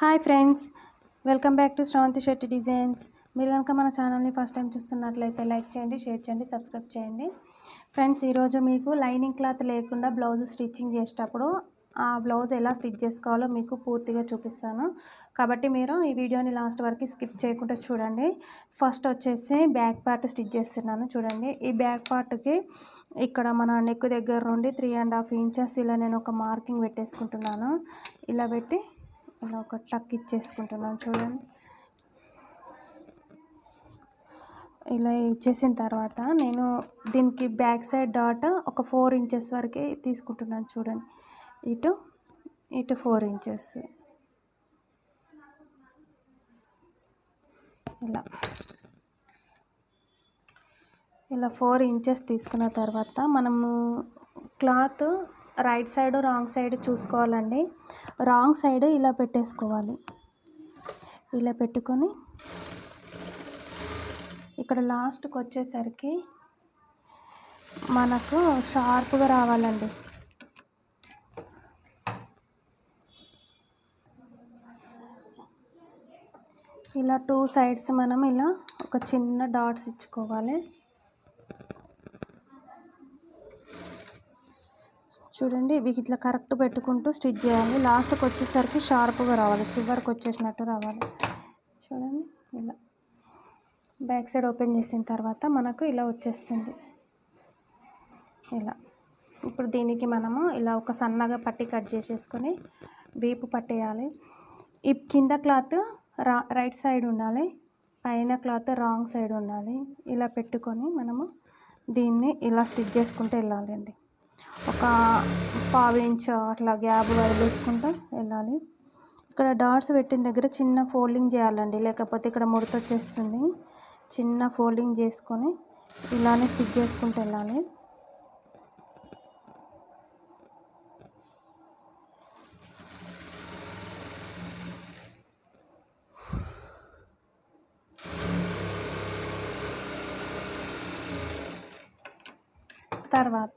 Hi friends welcome back to Sravanthi Shetty designs మీరు కనుక మన ఛానల్ని ఫస్ట్ టైం చూస్తున్నట్లయితే లైక్ చేయండి షేర్ చేయండి సబ్స్క్రైబ్ చేయండి. ఫ్రెండ్స్ ఈరోజు మీకు లైనింగ్ క్లాత్ లేకుండా బ్లౌజ్ స్టిచ్చింగ్ చేసేటప్పుడు ఆ బ్లౌజ్ ఎలా స్టిచ్ చేసుకోవాలో మీకు పూర్తిగా చూపిస్తాను. కాబట్టి మీరు ఈ వీడియోని లాస్ట్ వరకు స్కిప్ చేయకుండా చూడండి. ఫస్ట్ వచ్చేసి బ్యాక్ పార్ట్ స్టిచ్ చేస్తున్నాను చూడండి. ఈ బ్యాక్ పార్ట్కి ఇక్కడ మన నెక్ దగ్గర నుండి త్రీ అండ్ హాఫ్ ఇంచెస్ ఇలా నేను ఒక మార్కింగ్ పెట్టేసుకుంటున్నాను. ఇలా పెట్టి ఇలా ఒక టక్ ఇచ్చేసుకుంటున్నాను చూడండి. ఇలా ఇచ్చేసిన తర్వాత నేను దీనికి బ్యాక్ సైడ్ డాట్ ఒక ఫోర్ ఇంచెస్ వరకే తీసుకుంటున్నాను చూడండి. ఇటు ఇటు ఫోర్ ఇంచెస్. ఇలా. ఇలా ఫోర్ ఇంచెస్ తీసుకున్న తర్వాత మనము cloth right side wrong side చూసుకోవాలండి. రాంగ్ సైడ్ ఇలా పెట్టేసుకోవాలి. ఇలా పెట్టుకొని ఇక్కడ లాస్ట్కి వచ్చేసరికి మనకు షార్ప్గా రావాలండి. ఇలా టూ సైడ్స్ మనం ఇలా ఒక చిన్న డాట్స్ ఇచ్చుకోవాలి. చూడండి. ఇవి ఇట్లా కరెక్ట్ పెట్టుకుంటూ స్టిచ్ చేయాలి. లాస్ట్కి వచ్చేసరికి షార్ప్గా రావాలి. చివరికి వచ్చేసినట్టు రావాలి. చూడండి. ఇలా బ్యాక్ సైడ్ ఓపెన్ చేసిన తర్వాత మనకు ఇలా వచ్చేస్తుంది. ఇలా. ఇప్పుడు దీనికి మనము ఇలా ఒక సన్నగా పట్టి కట్ చేసేసుకొని వీపు పట్టేయాలి. ఈ కింద క్లాత్ రా రైట్ సైడ్ ఉండాలి. పైన క్లాత్ రాంగ్ సైడ్ ఉండాలి. ఇలా పెట్టుకొని మనము దీన్ని ఇలా స్టిచ్ చేసుకుంటూ వెళ్ళాలి అండి ఒక పావు ఇంచ్ అట్లా గ్యాప్ వదిలేసుకుంటూ వెళ్ళాలి. ఇక్కడ డాట్స్ పెట్టిన దగ్గర చిన్న ఫోల్డింగ్ చేయాలండి. లేకపోతే ఇక్కడ ముడత వచ్చేస్తుంది. చిన్న ఫోల్డింగ్ చేసుకొని ఇలానే స్టిచ్ చేసుకుంటూ వెళ్ళాలి.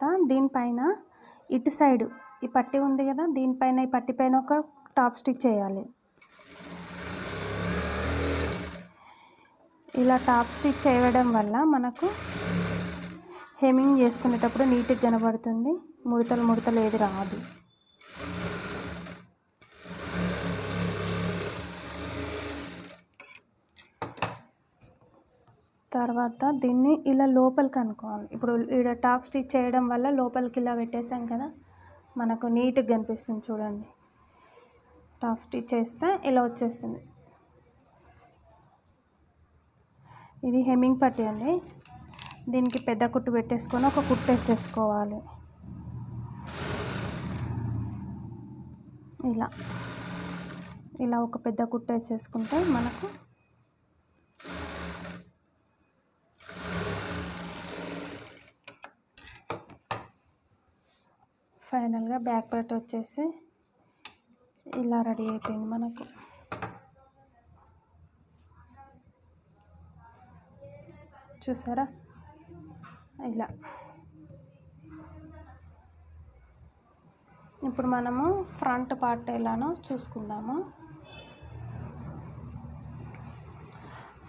తర్వాత దీనిపైన ఇటు సైడు ఈ పట్టి ఉంది కదా దీనిపైన ఈ పట్టి పైన ఒక టాప్ స్టిచ్ చేయాలి. ఇలా టాప్ స్టిచ్ చేయడం వల్ల మనకు హెమింగ్ చేసుకునేటప్పుడు నీట్గా కనబడుతుంది. ముడతలు ముడతలు ఏది రాదు. తర్వాత దీన్ని ఇలా లోపలికి అనుకోవాలి. ఇప్పుడు ఇక్కడ టాప్ స్టిచ్ చేయడం వల్ల లోపలికి ఇలా పెట్టేసాం కదా మనకు నీట్గా కనిపిస్తుంది చూడండి. టాప్ స్టిచ్ చేస్తే ఇలా వచ్చేస్తుంది. ఇది హెమ్మింగ్ పట్టి అండి. దీనికి పెద్ద కుట్టు పెట్టేసుకొని ఒక కుట్టు వేసేసుకోవాలి. ఇలా ఇలా ఒక పెద్ద కుట్టు వేసేసుకుంటే మనకు ఫైనల్గా బ్యాక్ పార్ట్ వచ్చేసి ఇలా రెడీ అయిపోయింది మనకు. చూసారా? ఇలా. ఇప్పుడు మనము ఫ్రంట్ పార్ట్ ఎలానో చూసుకుందాము.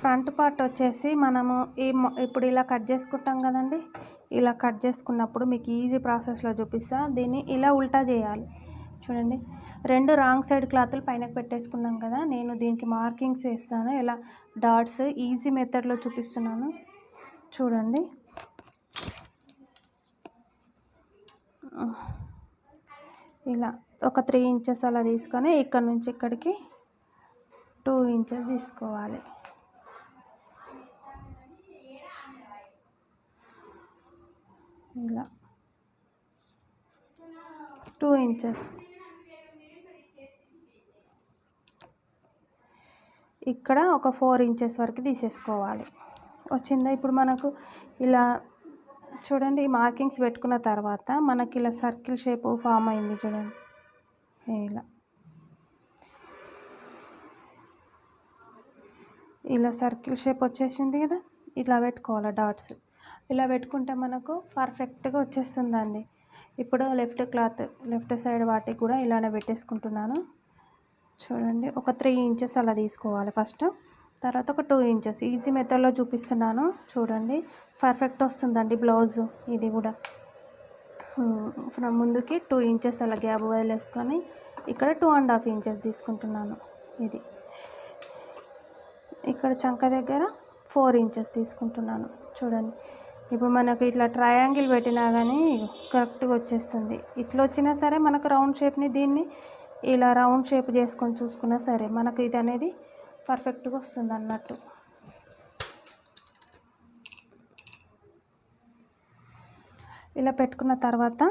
ఫ్రంట్ పార్ట్ వచ్చేసి మనము ఈ ఇప్పుడు ఇలా కట్ చేసుకుంటాం కదండి. ఇలా కట్ చేసుకున్నప్పుడు మీకు ఈజీ ప్రాసెస్లో చూపిస్తా. దీన్ని ఇలా ఉల్టా చేయాలి. చూడండి. రెండు రాంగ్ సైడ్ క్లాత్లు పైన పెట్టేసుకున్నాం కదా. నేను దీనికి మార్కింగ్స్ వేస్తాను. ఇలా డాట్స్ ఈజీ మెథడ్లో చూపిస్తున్నాను. చూడండి. ఇలా ఒక త్రీ ఇంచెస్ అలా తీసుకొని ఇక్కడ నుంచి ఇక్కడికి టూ ఇంచెస్ తీసుకోవాలి. ఇలా టూ ఇంచెస్. ఇక్కడ ఒక ఫోర్ ఇంచెస్ వరకు తీసేసుకోవాలి. వచ్చిందా? ఇప్పుడు మనకు ఇలా చూడండి మార్కింగ్స్ పెట్టుకున్న తర్వాత మనకి ఇలా సర్కిల్ షేప్ ఫామ్ అయింది చూడండి. ఇలా. ఇలా సర్కిల్ షేప్ వచ్చేసింది కదా? ఇలా పెట్టుకోవాలి డాట్స్. ఇలా పెట్టుకుంటే మనకు పర్ఫెక్ట్గా వచ్చేస్తుందండి. ఇప్పుడు లెఫ్ట్ క్లాత్ లెఫ్ట్ సైడ్ వాటికి కూడా ఇలానే పెట్టేసుకుంటున్నాను. చూడండి ఒక త్రీ ఇంచెస్ అలా తీసుకోవాలి ఫస్ట్ తర్వాత ఒక టూ ఇంచెస్ ఈజీ మెథడ్లో చూపిస్తున్నాను. చూడండి పర్ఫెక్ట్ వస్తుందండి బ్లౌజ్ ఇది కూడా. ఫ్రమ్ ముందుకి టూ ఇంచెస్ అలా గ్యాప్ వదిలేసుకొని ఇక్కడ టూ అండ్ హాఫ్ ఇంచెస్ తీసుకుంటున్నాను ఇది. ఇక్కడ చంక దగ్గర ఫోర్ ఇంచెస్ తీసుకుంటున్నాను. చూడండి ఇప్పుడు మనకు ఇట్లా ట్రయాంగిల్ పెట్టినా కానీ కరెక్ట్గా వచ్చేస్తుంది. ఇట్లా వచ్చినా సరే మనకు రౌండ్ షేప్ని దీన్ని ఇలా రౌండ్ షేప్ చేసుకొని చూసుకున్నా సరే మనకు ఇది అనేది పర్ఫెక్ట్గా వస్తుంది అన్నట్టు. ఇలా పెట్టుకున్న తర్వాత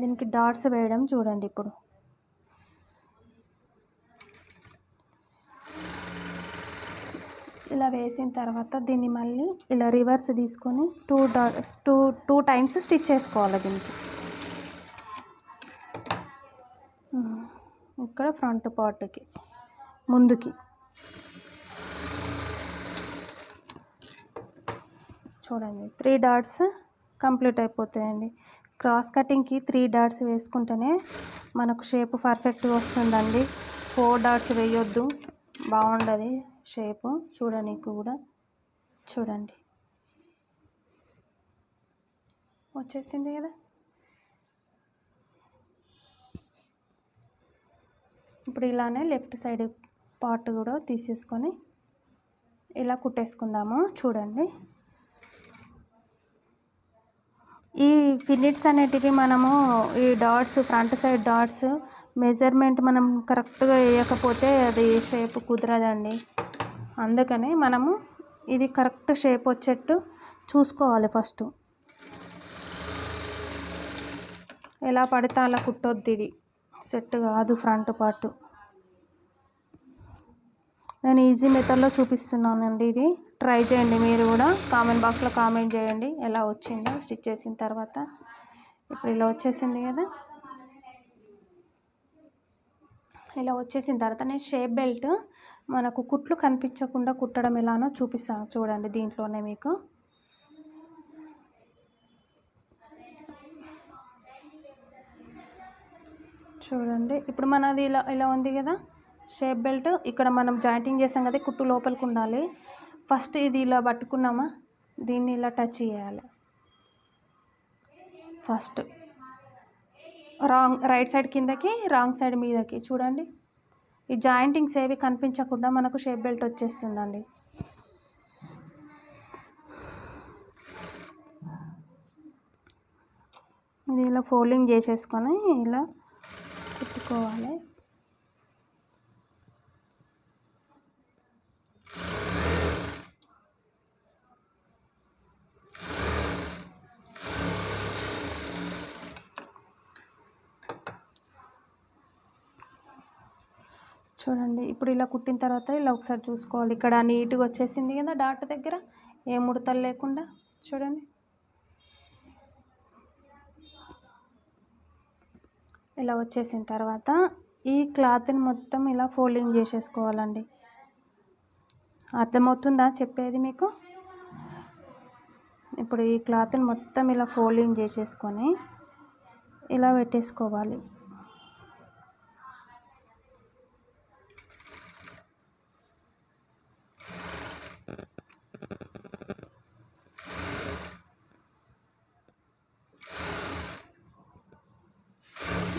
దీనికి డాట్స్ వేయడం చూడండి ఇప్పుడు. ఇలా వేసిన తర్వాత దీన్ని మళ్ళీ ఇలా రివర్స్ తీసుకొని two dots two two times stitch చేసుకోవాలి దీనికి. ఇక్కడ ఫ్రంట్ పార్ట్కి ముందుకి. చూడండి త్రీ డాట్స్ కంప్లీట్ అయిపోతాయండి. క్రాస్ కటింగ్కి త్రీ డాట్స్ వేసుకుంటేనే మనకు షేప్ పర్ఫెక్ట్గా వస్తుందండి. ఫోర్ డాట్స్ వేయొద్దు బాగుండదు. షేపు చూడనీకి కూడా చూడండి. వచ్చేసింది కదా? ఇప్పుడు ఇలానే లెఫ్ట్ సైడ్ పార్ట్ కూడా తీసేసుకొని ఇలా కుట్టేసుకుందాము చూడండి. ఈ ఫినిట్స్ అనేటివి మనము ఈ dots front side dots measurement మనం కరెక్ట్గా వేయకపోతే అది షేప్ కుదరదండి. అందుకని మనము ఇది కరెక్ట్ షేప్ వచ్చేట్టు చూసుకోవాలి ఫస్ట్. ఎలా పడితే అలా కుట్టొద్దు ఇది. సెట్ కాదు ఫ్రంట్ పార్ట్. నేను ఈజీ మెథడ్లో చూపిస్తున్నానండి ఇది. ట్రై చేయండి మీరు కూడా. కామెంట్ బాక్స్లో కామెంట్ చేయండి. ఎలా వచ్చిందో స్టిచ్ చేసిన తర్వాత. ఇప్పుడు ఇలా వచ్చేసింది కదా. ఇలా వచ్చేసిన తర్వాత నేను షేప్ బెల్ట్ మనకు కుట్లు కనిపించకుండా కుట్టడం ఎలానో చూపిస్తాను చూడండి దీంట్లోనే మీకు. చూడండి ఇప్పుడు మనది ఇలా ఇలా ఉంది కదా షేప్ బెల్ట్. ఇక్కడ మనం జాయింటింగ్ చేసాం కదా కుట్టు లోపలికి ఉండాలి. ఫస్ట్ ఇది ఇలా పట్టుకున్నామా దీన్ని ఇలా టచ్ చేయాలి. ఫస్ట్. రాంగ్ రైట్ సైడ్ కిందకి రాంగ్ సైడ్ మీదకి చూడండి. ఈ జాయింటింగ్స్ ఏవి కనిపించకుండా మనకు షేప్ బెల్ట్ వచ్చేస్తుందండి. ఇది ఇలా ఫోల్డింగ్ చేసేసుకొని ఇలా కుట్టుకోవాలి. చూడండి. ఇప్పుడు ఇలా కుట్టిన తర్వాత ఇలా ఒకసారి చూసుకోవాలి. ఇక్కడ నీట్గా వచ్చేసింది కదా డాట్ దగ్గర. ఏ ముడతలు లేకుండా చూడండి. ఇలా వచ్చేసిన తర్వాత ఈ క్లాత్ని మొత్తం ఇలా ఫోల్డింగ్ చేసేసుకోవాలండి. అర్థమవుతుందా చెప్పేది మీకు? ఇప్పుడు ఈ క్లాత్ని మొత్తం ఇలా ఫోల్డింగ్ చేసేసుకొని ఇలా పెట్టేసుకోవాలి.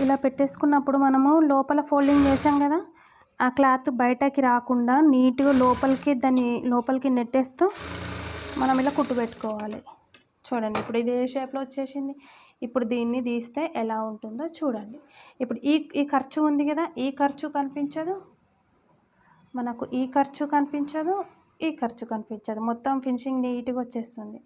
ఇలా పెట్టేసుకున్నప్పుడు మనము లోపల ఫోల్డింగ్ చేసాం కదా ఆ క్లాత్ బయటకి రాకుండా నీట్గా లోపలికి దాన్ని లోపలికి నెట్టేస్తూ మనం ఇలా కుట్టు పెట్టుకోవాలి. చూడండి ఇప్పుడు ఇది ఏ షేప్లో వచ్చేసింది. ఇప్పుడు దీన్ని తీస్తే ఎలా ఉంటుందో చూడండి. ఇప్పుడు ఈ ఈ ఖర్చు ఉంది కదా ఈ ఖర్చు కనిపించదు. మనకు ఈ ఖర్చు కనిపించదు ఈ ఖర్చు కనిపించదు. మొత్తం ఫినిషింగ్ నీట్గా వచ్చేస్తుంది.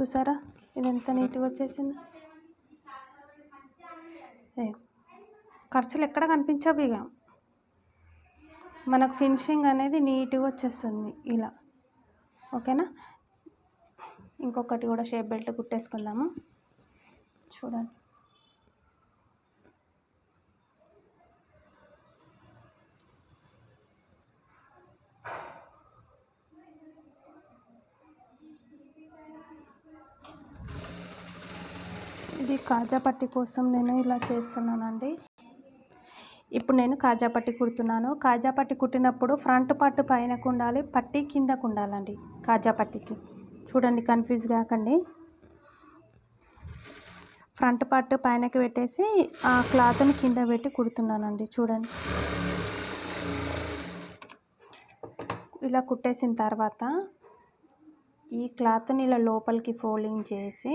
చూసారా? ఇది ఎంత నీట్గా వచ్చేసింది. ఏ, ఖర్చులు ఎక్కడ కనిపించవు ఇక. మనకు ఫినిషింగ్ అనేది నీట్గా వచ్చేస్తుంది ఇలా. ఓకేనా? ఇంకొకటి కూడా షేప్ బెల్ట్ కుట్టేసుకుందాము? చూడండి. ఇది కాజా పట్టి కోసం నేను ఇలా చేస్తున్నానండి. ఇప్పుడు నేను కాజా పట్టి కుడుతున్నాను. కాజా పట్టి కుట్టినప్పుడు ఫ్రంట్ పట్టు పైనకు ఉండాలి పట్టి కిందకు ఉండాలండి కాజా పట్టికి. చూడండి కన్ఫ్యూజ్ కాకండి. ఫ్రంట్ పట్టు పైనకి పెట్టేసి ఆ క్లాత్ని కింద పెట్టి కుడుతున్నానండి చూడండి. ఇలా కుట్టేసిన తర్వాత ఈ క్లాత్ని ఇలా లోపలికి ఫోల్డింగ్ చేసి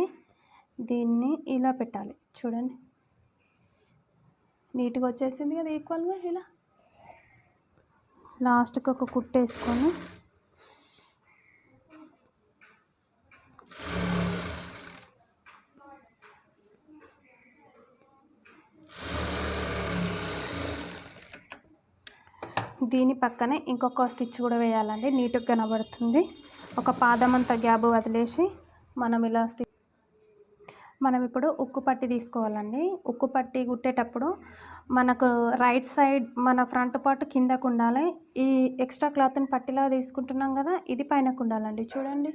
దీన్ని ఇలా పెట్టాలి. చూడండి. నీట్గా వచ్చేసింది కదా ఈక్వల్గా ఇలా. లాస్ట్కి ఒక కుట్టేసుకొని దీని పక్కనే ఇంకొక స్టిచ్ కూడా వేయాలండి. నీట్గా కనబడుతుంది. ఒక పాదం అంత గ్యాప్ వదిలేసి మనం ఇలా స్టిచ్ మనం ఇప్పుడు ఉక్కు పట్టి తీసుకోవాలండి. ఉక్కు పట్టి కుట్టేటప్పుడు మనకు రైట్ సైడ్ మన ఫ్రంట్ పార్ట్ కిందకు ఉండాలి ఈ ఎక్స్ట్రా క్లాత్ని పట్టిలా తీసుకుంటున్నాం కదా ఇది పైనకు ఉండాలండి చూడండి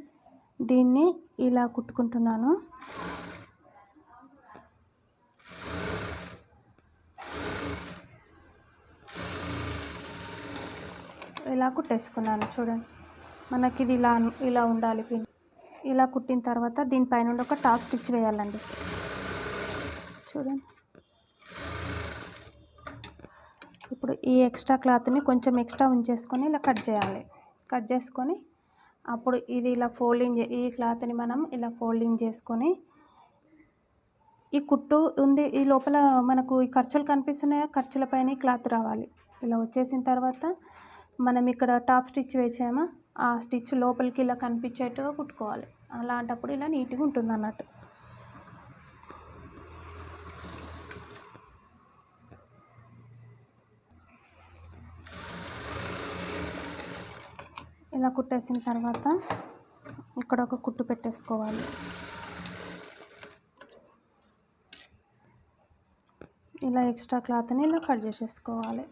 దీన్ని ఇలా కుట్టుకుంటున్నాను. ఇలా కుట్టేసుకున్నాను చూడండి. మనకి ఇది ఇలా ఇలా ఉండాలి. పిన్ ఇలా కుట్టిన తర్వాత దీనిపైన ఒక టాప్ స్టిచ్ వేయాలండి. చూడండి. ఇప్పుడు ఈ ఎక్స్ట్రా క్లాత్ని కొంచెం ఎక్స్ట్రా ఉంచేసుకొని ఇలా కట్ చేయాలి. కట్ చేసుకొని అప్పుడు ఇది ఇలా ఫోల్డింగ్ ఈ క్లాత్ని మనం ఇలా ఫోల్డింగ్ చేసుకొని ఈ కుట్టు ఉంది ఈ లోపల మనకు ఈ ఖర్చులు కనిపిస్తున్నాయో? ఖర్చుల పైన క్లాత్ రావాలి. ఇలా వచ్చేసిన తర్వాత మనం ఇక్కడ టాప్ స్టిచ్ వేసామా? ఆ స్టిచ్ లోపలికి ఇలా కనిపించేట్టుగా కుట్టుకోవాలి. అలాంటప్పుడు ఇలా నీట్గా ఉంటుంది అన్నట్టు ఇలా కుట్టేసిన తర్వాత ఇక్కడ ఒక కుట్టు పెట్టేసుకోవాలి. ఇలా ఎక్స్ట్రా క్లాత్ని ఇలా కట్ చేసేసుకోవాలి.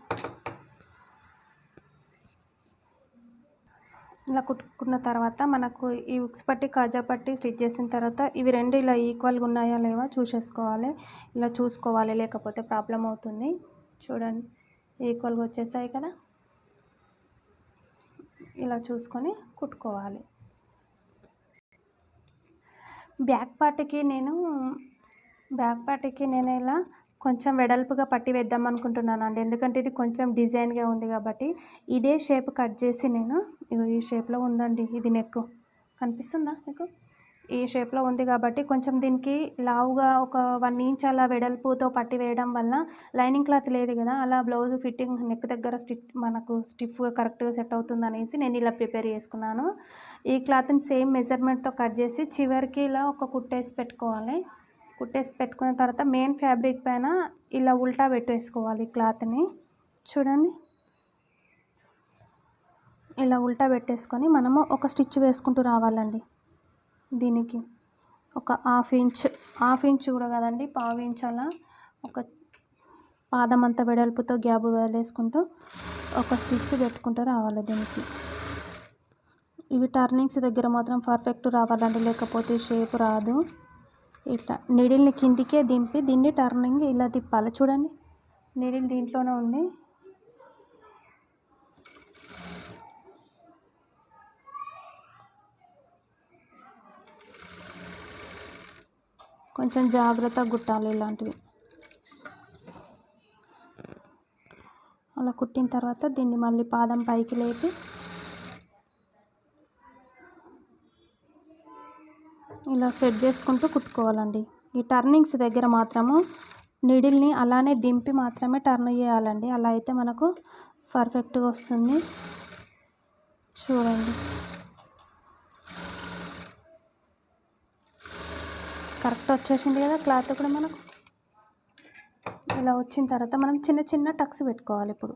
ఇలా కుట్టుకున్న తర్వాత మనకు ఈ ఉక్స్ పట్టి కాజా పట్టి స్టిచ్ చేసిన తర్వాత ఇవి రెండు ఇలా ఈక్వల్గా ఉన్నాయా లేవా చూసేసుకోవాలి. ఇలా చూసుకోవాలి లేకపోతే ప్రాబ్లం అవుతుంది. చూడండి ఈక్వల్గా వచ్చేసాయి కదా. ఇలా చూసుకొని కుట్టుకోవాలి. బ్యాక్ పార్ట్కి నేను బ్యాక్ పార్ట్కి నేను ఇలా కొంచెం వెడల్పుగా పట్టి వేద్దాం అనుకుంటున్నాను అండి ఎందుకంటే ఇది కొంచెం డిజైన్గా ఉంది కాబట్టి ఇదే షేప్ కట్ చేసి నేను ఈ షేప్లో ఉందండి ఇది నెక్ కనిపిస్తుందా మీకు? ఈ షేప్లో ఉంది కాబట్టి కొంచెం దీనికి లావుగా ఒక వన్ ఇంచ్ అలా వెడల్పుతో పట్టి వేయడం వల్ల లైనింగ్ క్లాత్ లేదు కదా అలా బ్లౌజ్ ఫిట్టింగ్ నెక్ దగ్గర స్టిచ్ మనకు స్టిఫ్గా కరెక్ట్గా సెట్ అవుతుంది అనేసి నేను ఇలా ప్రిపేర్ చేసుకున్నాను. ఈ క్లాత్ని సేమ్ మెజర్మెంట్తో కట్ చేసి చివరికి ఇలా ఒక కుట్టేసి పెట్టుకోవాలి. కుట్టేసి పెట్టుకున్న తర్వాత మెయిన్ ఫ్యాబ్రిక్ పైన ఇలా ఉల్టా పెట్టేసుకోవాలి క్లాత్ని. చూడండి. ఇలా ఉల్టా పెట్టేసుకొని మనము ఒక స్టిచ్ వేసుకుంటూ రావాలండి దీనికి. ఒక హాఫ్ ఇంచ్ హాఫ్ ఇంచ్ కూడా కదండి పావు ఇంచ్ అలా ఒక పాదం అంత వెడల్పుతో గ్యాప్ వదిలేసుకుంటూ ఒక స్టిచ్ పెట్టుకుంటూ రావాలి దీనికి. ఇవి టర్నింగ్స్ దగ్గర మాత్రం పర్ఫెక్ట్ రావాలండి లేకపోతే షేప్ రాదు. ఇట్లా నీడిల్ని కిందికే దింపి దీన్ని టర్నింగ్ ఇలా తిప్పాలి. చూడండి. నీడిల్ దీంట్లోనే ఉంది. కొంచెం జాగ్రత్తగా కుట్టాలి ఇలాంటివి. అలా కుట్టిన తర్వాత దీన్ని మళ్ళీ పాదం పైకి లేపి ఇలా సెట్ చేసుకుంటూ కుట్టుకోవాలండి. ఈ టర్నింగ్స్ దగ్గర మాత్రము నీడిల్ని అలానే దింపి మాత్రమే టర్న్ చేయాలండి. అలా అయితే మనకు పర్ఫెక్ట్గా వస్తుంది. చూడండి. కరెక్ట్ వచ్చేసింది కదా క్లాత్ కూడా మనకు. ఇలా వచ్చిన తర్వాత మనం చిన్న చిన్న టక్స్ పెట్టుకోవాలి ఇప్పుడు.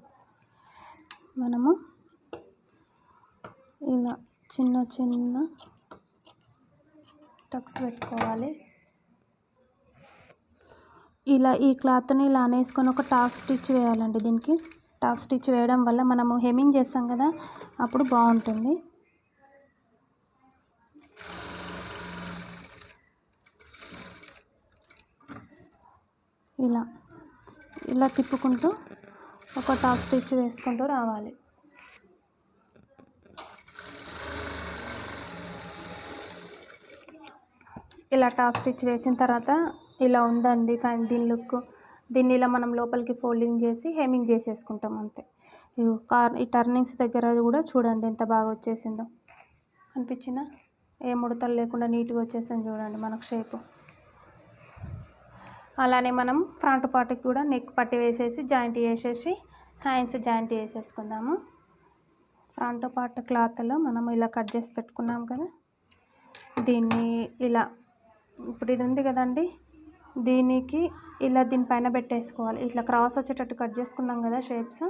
మనము ఇలా చిన్న చిన్న టక్స్ పెట్టుకోవాలి. ఇలా ఈ క్లాత్ని ఇలా అనేసుకొని ఒక టాప్ స్టిచ్ వేయాలండి దీనికి. టాప్ స్టిచ్ వేయడం వల్ల మనము హెమ్మింగ్ చేస్తాం కదా అప్పుడు బాగుంటుంది. ఇలా ఇలా తిప్పుకుంటూ ఒక టాప్ స్టిచ్ వేసుకుంటూ రావాలి. ఇలా టాప్ స్టిచ్ వేసిన తర్వాత ఇలా ఉందండి ఫైన్ దీని లుక్. దీన్ని ఇలా మనం లోపలికి ఫోల్డింగ్ చేసి హేమింగ్ చేసేసుకుంటాం అంతే. కార్ ఈ టర్నింగ్స్ దగ్గర కూడా చూడండి ఎంత బాగా వచ్చేసిందో. అనిపించిందా? ఏ ముడతలు లేకుండా నీట్గా వచ్చేసింది చూడండి మనకు షేపు. అలానే మనం ఫ్రంట్ పార్ట్కి కూడా నెక్ పట్టి వేసేసి జాయింట్ వేసేసి హ్యాండ్స్ జాయింట్ వేసేసుకుందాము ఫ్రంట్ పార్ట్ క్లాత్లో మనం ఇలా కట్ చేసి పెట్టుకున్నాం కదా. దీన్ని ఇలా ఇప్పుడు ఇది ఉంది కదండి. దీనికి ఇలా దీనిపైన పెట్టేసుకోవాలి. ఇట్లా క్రాస్ వచ్చేటట్టు కట్ చేసుకున్నాం కదా షేప్స్.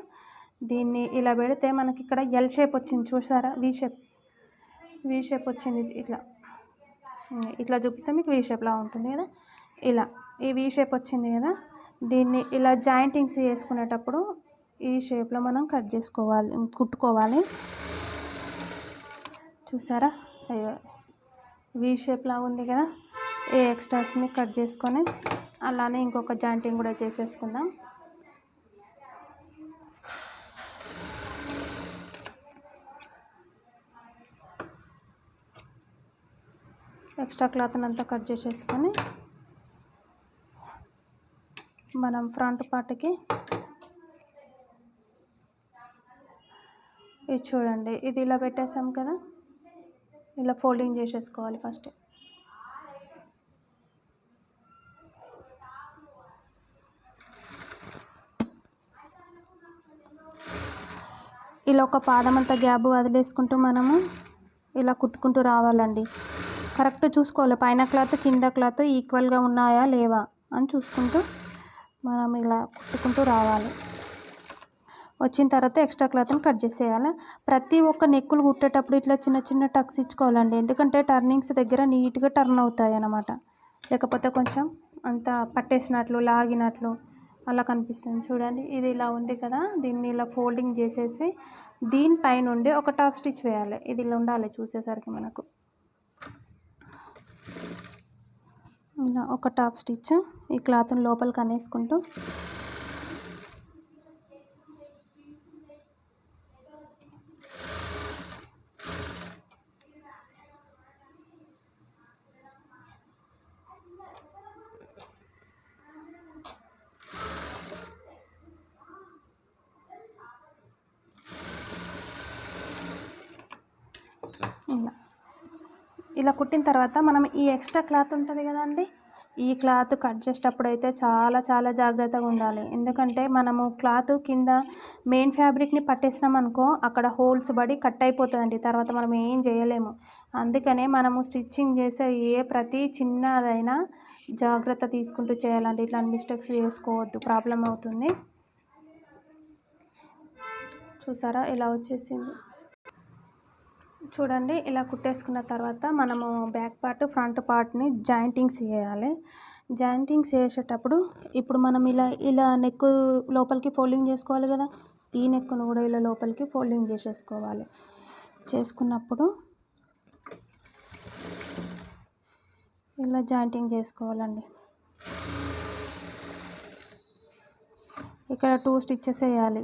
దీన్ని ఇలా పెడితే మనకి ఇక్కడ ఎల్ షేప్ వచ్చింది. చూసారా? వి షేప్ వి షేప్ వచ్చింది. ఇట్లా. ఇట్లా చూపిస్తే మీకు వి షేప్లా ఉంటుంది కదా. ఇలా. ఈ వి షేప్ వచ్చింది కదా. దీన్ని ఇలా జాయింటింగ్స్ చేసుకునేటప్పుడు ఈ షేప్లో మనం కట్ చేసుకోవాలి. కుట్టుకోవాలి. చూసారా? అయ్యో. వి షేప్ లాగా ఉంది కదా. ఈ ఎక్స్ట్రాస్ని కట్ చేసుకొని అలానే ఇంకొక జాయింటింగ్ కూడా చేసేసుకుందాం. ఎక్స్ట్రా క్లాత్ని అంతా కట్ చేసేసుకొని మనం ఫ్రంట్ పార్ట్కి ఇది చూడండి ఇది ఇలా పెట్టేసాం కదా? ఇలా ఫోల్డింగ్ చేసేసుకోవాలి ఫస్ట్. ఇలా ఒక పాదం అంతా గ్యాప్ వదిలేసుకుంటూ మనము ఇలా కుట్టుకుంటూ రావాలండి. కరెక్ట్ చూసుకోవాలి. పైన క్లాత్ కింద క్లాత్ ఈక్వల్గా ఉన్నాయా లేవా అని చూసుకుంటూ మనం ఇలా కుట్టుకుంటూ రావాలి. వచ్చిన తర్వాత ఎక్స్ట్రా క్లాత్ని కట్ చేసేయాలి. ప్రతి ఒక్క నెక్కులు కుట్టేటప్పుడు ఇట్లా చిన్న చిన్న టక్స్ ఇచ్చుకోవాలండి. ఎందుకంటే టర్నింగ్స్ దగ్గర నీట్గా టర్న్ అవుతాయి అన్నమాట లేకపోతే కొంచెం అంత పట్టేసినట్లు లాగినట్లు అలా కనిపిస్తుంది. చూడండి ఇది ఇలా ఉంది కదా? దీన్ని ఇలా ఫోల్డింగ్ చేసేసి దీనిపై నుండి ఒక టాప్ స్టిచ్ వేయాలి. ఇది ఇలా ఉండాలి చూసేసరికి మనకు. ఇలా ఒక టాప్ స్టిచ్ ఈ క్లాత్ని లోపలికి అనేసుకుంటూ ఇలా ఇలా కుట్టిన తర్వాత మనం ఈ ఎక్స్ట్రా క్లాత్ ఉంటుంది కదండి ఈ క్లాత్ కట్ చేసేటప్పుడు అయితే చాలా చాలా జాగ్రత్తగా ఉండాలి. ఎందుకంటే మనము క్లాత్ కింద మెయిన్ ఫ్యాబ్రిక్ని పట్టేసినాం అనుకో అక్కడ హోల్స్ పడి కట్ అయిపోతుందండి. తర్వాత మనం ఏం చేయలేము. అందుకనే మనము స్టిచ్చింగ్ చేసే ఏ ప్రతి చిన్నదైనా జాగ్రత్త తీసుకుంటూ చేయాలండి. ఇట్లాంటి మిస్టేక్స్ చేసుకోవద్దు. ప్రాబ్లం అవుతుంది. చూసారా? ఇలా వచ్చేసింది. చూడండి ఇలా కుట్టేసుకున్న తర్వాత మనము బ్యాక్ పార్ట్ ఫ్రంట్ పార్ట్ని జాయింటింగ్స్ చేయాలి. జాయింటింగ్స్ చేసేటప్పుడు ఇప్పుడు మనం ఇలా ఇలా నెక్ లోపలికి ఫోల్డింగ్ చేసుకోవాలి కదా ఈ నెక్ను కూడా ఇలా లోపలికి ఫోల్డింగ్ చేసేసుకోవాలి. చేసుకున్నప్పుడు ఇలా జాయింటింగ్ చేసుకోవాలండి. ఇక్కడ టూ స్టిచ్చెస్ వేయాలి.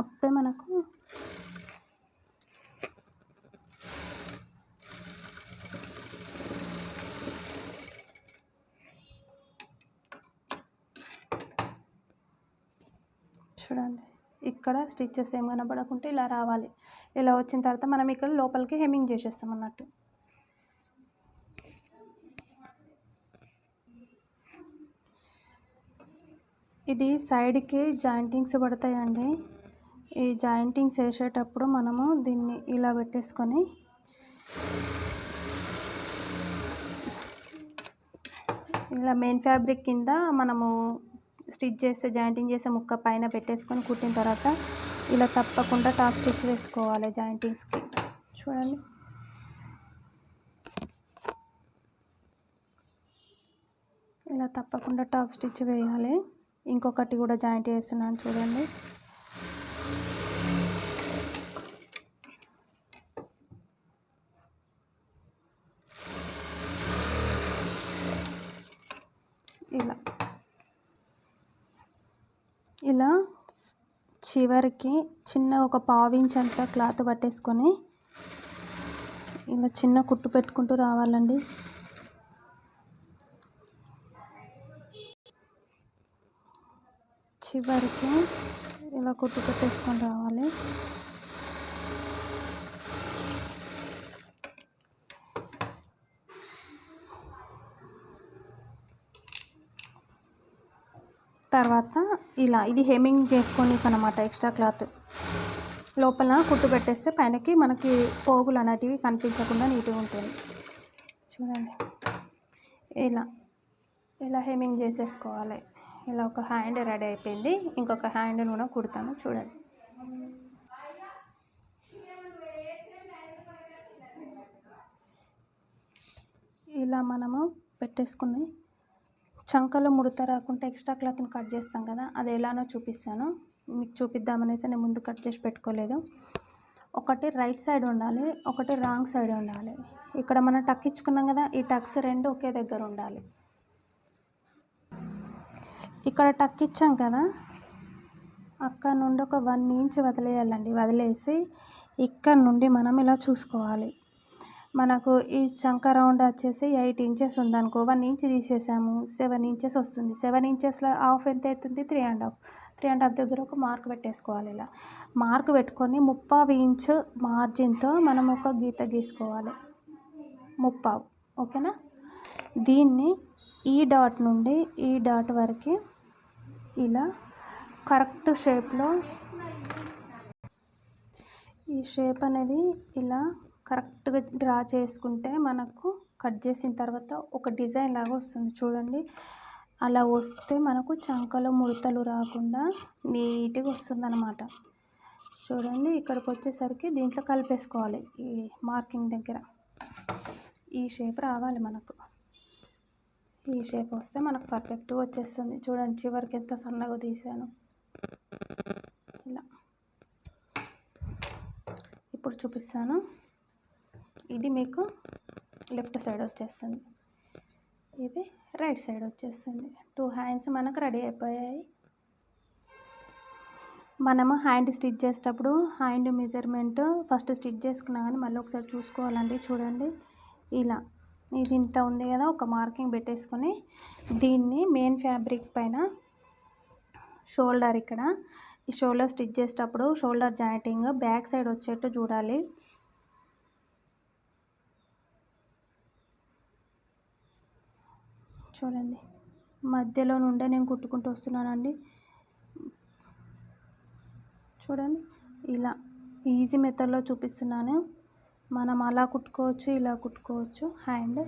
అప్పుడే మనకు చూడండి. ఇక్కడ స్టిచ్చెస్ ఏం కనబడకుంటే ఇలా రావాలి. ఇలా వచ్చిన తర్వాత మనం ఇక్కడ లోపలికి హెమ్మింగ్ చేసేస్తాం అన్నట్టు. ఇది సైడ్కి జాయింటింగ్స్ పడతాయండి. ఈ జాయింటింగ్స్ వేసేటప్పుడు మనము దీన్ని ఇలా పెట్టేసుకొని ఇలా మెయిన్ ఫ్యాబ్రిక్ కింద మనము స్టిచ్ చేస్తే జాయింటింగ్ చేసే ముక్క పైన పెట్టేసుకొని కుట్టిన తర్వాత ఇలా తప్పకుండా టాప్ స్టిచ్ వేసుకోవాలి జాయింటింగ్స్కి. చూడండి. ఇలా తప్పకుండా టాప్ స్టిచ్ వేయాలి. ఇంకొకటి కూడా జాయింట్ చేస్తున్నాను చూడండి. ఇలా. ఇలా చివరికి చిన్న ఒక పావించ్ అంత క్లాత్ పట్టేసుకొని ఇలా చిన్న కుట్టు పెట్టుకుంటూ రావాలండి. చివరికి ఇలా కుట్టు పెట్టేసుకొని రావాలి. తర్వాత ఇలా ఇది హెమ్మింగ్ చేసుకొని అనమాట ఎక్స్ట్రా క్లాత్. లోపల కుట్టు పెట్టేస్తే పైనకి మనకి పోగులు అనేటివి కనిపించకుండా నీట్గా ఉంటుంది. చూడండి. ఇలా ఇలా హెమ్మింగ్ చేసేసుకోవాలి. ఇలా ఒక హ్యాండ్ రెడీ అయిపోయింది. ఇంకొక హ్యాండ్ కూడా కుడతాను. చూడండి. ఇలా మనము పెట్టేసుకుని చంకలో ముడత రాకుండా ఎక్స్ట్రా క్లాత్ని కట్ చేస్తాం కదా అది ఎలానో చూపిస్తాను. మీకు చూపిద్దామనేసి నేను ముందు కట్ చేసి పెట్టుకోలేదు. ఒకటి రైట్ సైడ్ ఉండాలి ఒకటి రాంగ్ సైడ్ ఉండాలి. ఇక్కడ మనం టక్ ఇచ్చుకున్నాం కదా ఈ టక్స్ రెండు ఒకే దగ్గర ఉండాలి. ఇక్కడ టక్ ఇచ్చాం కదా అక్కడ నుండి ఒక వన్ ఇంచ్ వదిలేయాలండి. వదిలేసి ఇక్కడ నుండి మనం ఇలా చూసుకోవాలి. మనకు ఈ చంక రౌండ్ వచ్చేసి ఎయిట్ ఇంచెస్ ఉందనుకో వన్ ఇంచ్ తీసేసాము. సెవెన్ ఇంచెస్ వస్తుంది. సెవెన్ ఇంచెస్లో హాఫ్ ఎంత అవుతుంది? Three and half. Three and half దగ్గర ఒక మార్క్ పెట్టేసుకోవాలి ఇలా. మార్క్ పెట్టుకొని ముప్పావు ఇంచ్ మార్జిన్తో మనం ఒక గీత గీసుకోవాలి. ముప్పావు. ఓకేనా? దీన్ని ఈ డాట్ నుండి ఈ డాట్ వరకు ఇలా కరెక్ట్ షేప్లో ఈ షేప్ అనేది ఇలా కరెక్ట్గా డ్రా చేసుకుంటే మనకు కట్ చేసిన తర్వాత ఒక డిజైన్ లాగా వస్తుంది. చూడండి. అలా వస్తే మనకు చంకలో ముడతలు రాకుండా నీట్గా వస్తుంది అనమాట చూడండి. ఇక్కడికి వచ్చేసరికి దీంట్లో కలిపేసుకోవాలి. ఈ మార్కింగ్ దగ్గర. ఈ షేప్ రావాలి మనకు. ఈ షేప్ వస్తే మనకు పర్ఫెక్ట్గా వచ్చేస్తుంది. చూడండి. చివరికి ఎంత సన్నగా తీసాను. ఇలా. ఇప్పుడు చూపిస్తాను. ఇది మీకు లెఫ్ట్ సైడ్ వచ్చేస్తుంది. ఇది రైట్ సైడ్ వచ్చేస్తుంది. టూ హ్యాండ్స్ మనకు రెడీ అయిపోయాయి. మనము హ్యాండ్ స్టిచ్ చేసేటప్పుడు హ్యాండ్ మెజర్మెంట్ ఫస్ట్ స్టిచ్ చేసుకున్నా కానీ మళ్ళీ ఒకసారి చూసుకోవాలండి చూడండి. ఇలా. ఇది ఇంత ఉంది కదా ఒక మార్కింగ్ పెట్టేసుకొని దీన్ని మెయిన్ ఫ్యాబ్రిక్ పైన షోల్డర్ ఇక్కడ. ఈ షోల్డర్ స్టిచ్ చేసేటప్పుడు షోల్డర్ జాయింటింగ్ బ్యాక్ సైడ్ వచ్చేట్టు చూడాలి. చూడండి. మధ్యలో నుండే నేను కుట్టుకుంటూ వస్తున్నానండి. చూడండి. ఇలా ఈజీ మెథడ్లో చూపిస్తున్నాను. మనం అలా కుట్టుకోవచ్చు ఇలా కుట్టుకోవచ్చు. హ్యాండ్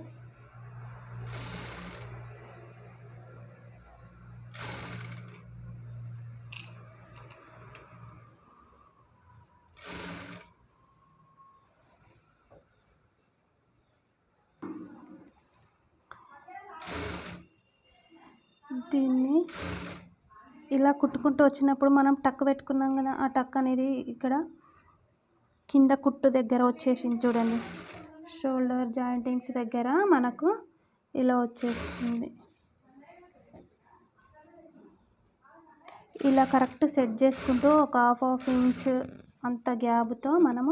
దీన్ని ఇలా కుట్టుకుంటూ వచ్చినప్పుడు మనం టక్ పెట్టుకున్నాం కదా ఆ టక్ అనేది ఇక్కడ కింద కుట్టు దగ్గర వచ్చేసింది చూడండి. షోల్డర్ జాయింటింగ్స్ దగ్గర మనకు ఇలా వచ్చేస్తుంది ఇలా కరెక్ట్ సెట్ చేసుకుంటూ ఒక హాఫ్ హాఫ్ ఇంచ్ అంత గ్యాప్తో మనము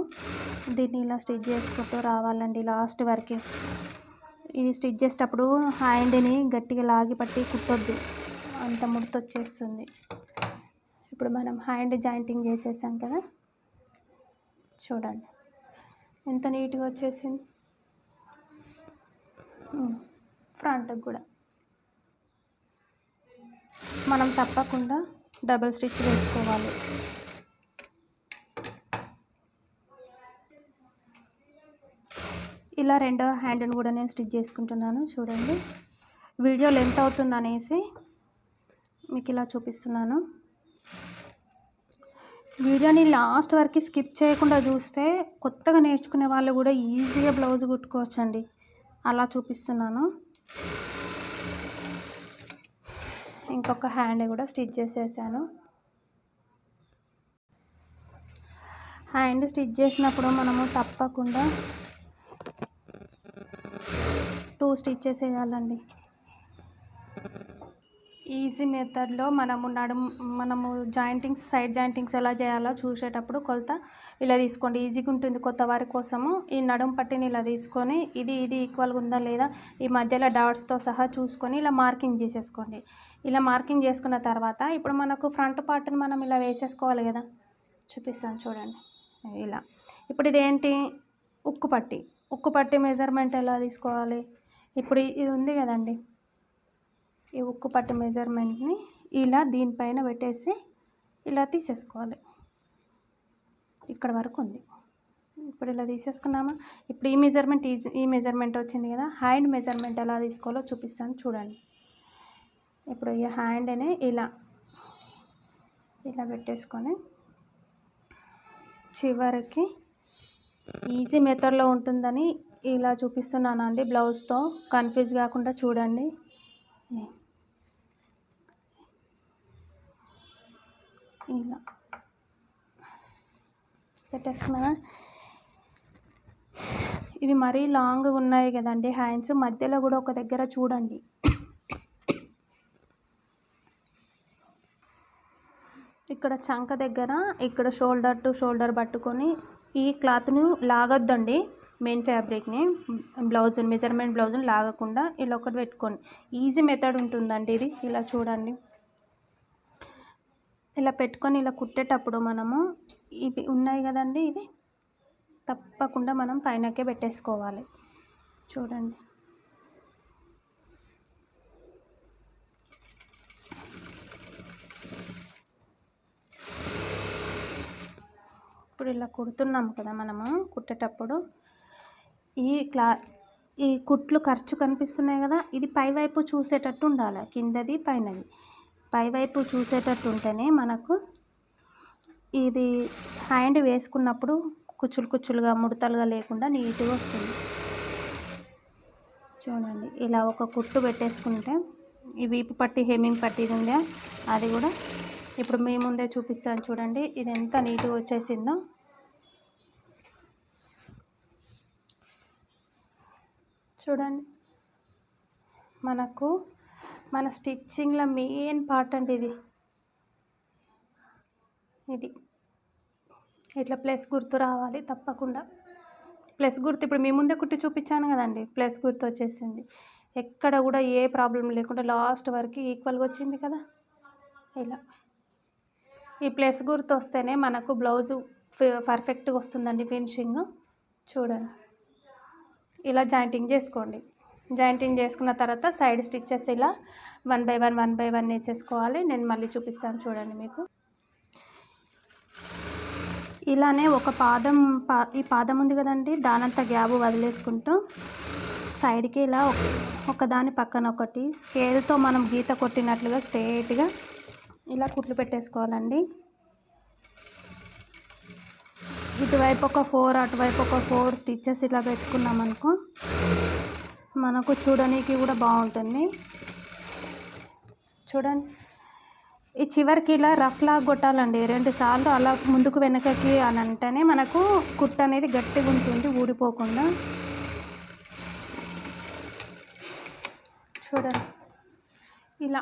దీన్ని ఇలా స్టిచ్ చేసుకుంటూ రావాలండి లాస్ట్ వరకు. ఇది స్టిచ్ చేసేటప్పుడు హ్యాండ్ని గట్టిగా లాగి పట్టి కుట్టొద్దు. అంత ముడత వచ్చేస్తుంది ఇప్పుడు మనం హ్యాండ్ జాయింటింగ్ చేసేసాం కదా? చూడండి. ఎంత నీట్గా వచ్చేసింది? ఫ్రంట్కి కూడా. మనం తప్పకుండా డబల్ స్టిచ్ వేసుకోవాలి. ఇలా రెండో హ్యాండ్ని కూడా నేను స్టిచ్ చేసుకుంటున్నాను. చూడండి. వీడియో లెంత్ అవుతుంది అనేసి మీకు ఇలా చూపిస్తున్నాను. వీడియోని లాస్ట్ వరకు స్కిప్ చేయకుండా చూస్తే కొత్తగా నేర్చుకునే వాళ్ళు కూడా ఈజీగా బ్లౌజ్ కుట్టుకోవచ్చండి. అలా చూపిస్తున్నాను. ఇంకొక హ్యాండ్ కూడా స్టిచ్ చేసేసాను. హ్యాండ్ స్టిచ్ చేసినప్పుడు మనము తప్పకుండా టూ స్టిచ్చెస్ వేయాలండి. ఈజీ మెథడ్లో మనము నడుము మనము జాయింటింగ్స్ సైడ్ జాయింటింగ్స్ ఎలా చేయాలో చూసేటప్పుడు కొలత ఇలా తీసుకోండి. ఈజీగా ఉంటుంది కొత్త వారి కోసము ఈ నడుము పట్టిని ఇలా తీసుకొని ఇది ఇది ఈక్వల్గా ఉందా లేదా ఈ మధ్యలో డాట్స్తో సహా చూసుకొని ఇలా మార్కింగ్ చేసేసుకోండి. ఇలా మార్కింగ్ చేసుకున్న తర్వాత ఇప్పుడు మనకు ఫ్రంట్ పార్ట్ని మనం ఇలా వేసేసుకోవాలి కదా. చూపిస్తాను చూడండి. ఇలా. ఇప్పుడు ఇదేంటి? ఉక్కు పట్టి. ఉక్కు పట్టి మెజర్మెంట్ ఎలా తీసుకోవాలి? ఇప్పుడు ఇది ఉంది కదండి. ఈ ఉక్కు పట్టు మెజర్మెంట్ని ఇలా దీనిపైన పెట్టేసి ఇలా తీసేసుకోవాలి. ఇక్కడ వరకు ఉంది. ఇప్పుడు ఇలా తీసేసుకున్నామా? ఇప్పుడు ఈ మెజర్మెంట్ ఈ ఈ మెజర్మెంట్ వచ్చింది కదా హ్యాండ్ మెజర్మెంట్ ఎలా తీసుకోవాలో చూపిస్తాను చూడండి. ఇప్పుడు ఈ హ్యాండ్ని ఇలా ఇలా పెట్టేసుకొని చివరికి ఈజీ మెథడ్లో ఉంటుందని ఇలా చూపిస్తున్నాను అండి బ్లౌజ్తో కన్ఫ్యూజ్ కాకుండా చూడండి. ఇలా. పెట్టేసుకున్నా ఇవి మరీ లాంగ్ ఉన్నాయి కదండి హ్యాండ్స్. మధ్యలో కూడా ఒక దగ్గర చూడండి. ఇక్కడ చంక దగ్గర ఇక్కడ షోల్డర్ టు షోల్డర్ పట్టుకొని ఈ క్లాత్ను లాగొద్దండి మెయిన్ ఫ్యాబ్రిక్ని. బ్లౌజ్ మెజర్మెంట్ బ్లౌజ్ని లాగకుండా ఇలా ఒకటి పెట్టుకోండి. ఈజీ మెథడ్ ఉంటుందండి ఇది. ఇలా చూడండి. ఇలా పెట్టుకొని ఇలా కుట్టేటప్పుడు మనము ఇవి ఉన్నాయి కదండి ఇవి? తప్పకుండా మనం పైనకే పెట్టేసుకోవాలి. చూడండి. ఇప్పుడు ఇలా కుడుతున్నాం కదా మనము కుట్టేటప్పుడు. ఈ క్లా ఈ కుట్లు ఖర్చు కనిపిస్తున్నాయి కదా? ఇది పైవైపు చూసేటట్టు ఉండాలి. కిందది పైనది. పైవైపు చూసేటట్టు ఉంటేనే మనకు ఇది హ్యాండ్ వేసుకున్నప్పుడు కుచ్చులు కుచ్చులుగా ముడతలుగా లేకుండా నీట్గా వస్తుంది. చూడండి ఇలా ఒక కుట్టు పెట్టేసుకుంటే ఈ వీపు పట్టి హెమ్మింగ్ పట్టింది ఉందా? అది కూడా ఇప్పుడు మీ ముందే చూపిస్తాను చూడండి ఇది ఎంత నీట్గా వచ్చేసిందో. చూడండి మనకు మన స్టిచ్చింగ్లో మెయిన్ పార్ట్ అండి ఇది. ఇది. ఇట్లా ప్లస్ గుర్తు రావాలి తప్పకుండా. ప్లస్ గుర్తు ఇప్పుడు మీ ముందే కుట్టి చూపించాను కదండి ప్లస్ గుర్తు వచ్చేసింది. ఎక్కడ కూడా ఏ ప్రాబ్లం లేకుండా లాస్ట్ వరకు ఈక్వల్గా వచ్చింది కదా. ఇలా. ఈ ప్లస్ గుర్తు వస్తేనే మనకు బ్లౌజు పర్ఫెక్ట్గా వస్తుందండి ఫినిషింగ్. చూడండి. ఇలా జాయింటింగ్ చేసుకోండి. జాయింటింగ్ చేసుకున్న తర్వాత సైడ్ స్టిచ్చెస్ ఇలా one by one one by one వేసేసుకోవాలి. నేను మళ్ళీ చూపిస్తాను చూడండి మీకు. ఇలానే ఒక పాదం పా ఈ పాదం ఉంది కదండి దానంత గ్యాబ్ వదిలేసుకుంటూ సైడ్కి ఇలా ఒకదాని పక్కన ఒకటి స్కేల్తో మనం గీత కొట్టినట్లుగా స్ట్రేట్గా ఇలా కుట్లు పెట్టేసుకోవాలండి. ఇటువైపు ఒక ఫోర్ అటువైపు ఒక ఫోర్ స్టిచ్చెస్ ఇలా పెట్టుకున్నాం అనుకో మనకు చూడడానికి కూడా బాగుంటుంది. చూడండి. ఈ చివరికి ఇలా రఫ్ లాగా కొట్టాలండి. రెండు సార్లు అలా ముందుకు వెనకకి అని అంటేనే మనకు కుట్ట అనేది గట్టిగా ఉంటుంది ఊడిపోకుండా. చూడండి. ఇలా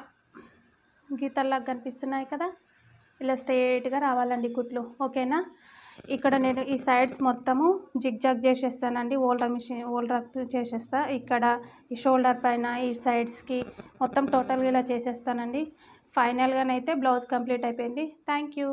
గీతల్లాగా కనిపిస్తున్నాయి కదా. ఇలా స్ట్రేట్గా రావాలండి కుట్లు. ఓకేనా? ఇక్కడ నేను ఈ సైడ్స్ మొత్తము జిగ్జాగ్ చేసేస్తానండి. ఓల్డర్ మిషన్ ఓల్డర్ చేసేస్తా. ఇక్కడ ఈ షోల్డర్ పైన ఈ సైడ్స్కి మొత్తం టోటల్గా ఇలా చేసేస్తానండి. ఫైనల్గానైతే బ్లౌజ్ కంప్లీట్ అయిపోయింది. Thank you